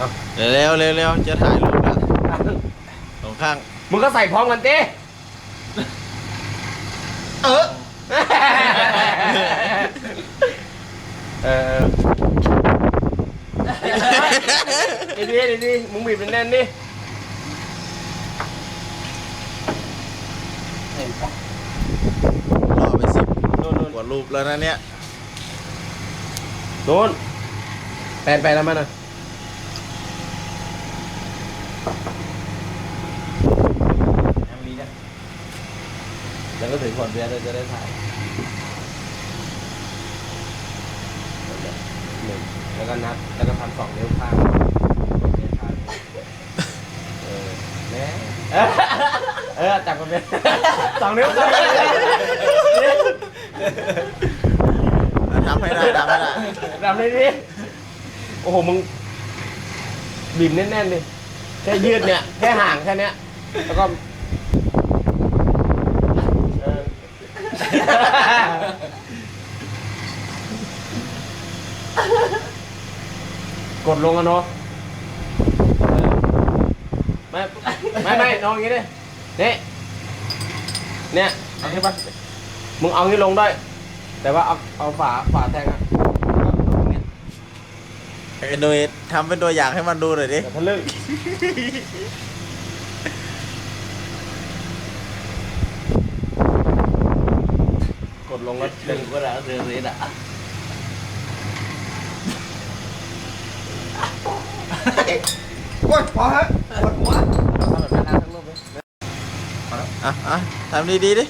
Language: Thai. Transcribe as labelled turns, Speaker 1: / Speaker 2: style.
Speaker 1: เอา
Speaker 2: เร็วเร็วเร็วจะถ่ายรูปแล้วสองข้าง
Speaker 1: มึงก็ใส่พร้อมกันเต้เออ เออดีดีดีดีมึงบีบแน่นๆดิ
Speaker 2: รอไปสิบ
Speaker 1: โน่นโน่น
Speaker 2: กว่ารูปแล้วนะเนี่ย
Speaker 1: โน่นแปลนไปแล้วมันอะ
Speaker 3: ยังมีนะ
Speaker 1: แล้วก็ถึงขวดเบียร์เราจะได้ถ่ายหนึ่งแล้วก็นับแล้วก็ทำสองนิ้วข้างโอเคข้างเออแน่เออจับกันเป็นสองนิ้วสองนิ้ว
Speaker 2: ทำให้ได้ทำให้ได้
Speaker 1: ทำเลยดิโอ้โหมึงบีบแน่นๆดิ แค่ยืดเนี่ย แค่ห่างแค่เนี้ย แล้วก็เออกดลงกันเนาะเออไม่ไม่ไม่นองอย่างงี้ดินี่เนี่ยเอาใช่ปะมึงเอางี้ลงได้ แต่ว่าเอาเอาฝาฝาแทงอะแล้วก็ตรงเนี้ย
Speaker 2: ไอ้หนุ่ยทำเป็นตัวอย่างให้มันดูหน่อยดิ
Speaker 1: อย่าทะลึ่งกดลงแล้ว
Speaker 3: ดึ
Speaker 1: ดึ
Speaker 3: ง
Speaker 1: ง
Speaker 3: ก็แล้วเรือเรืออะ
Speaker 4: โอ้ยพอฮะปวดหัว
Speaker 1: ทำแบบนั้นทั้งรูปเลย
Speaker 2: อะอะทำดีๆดิ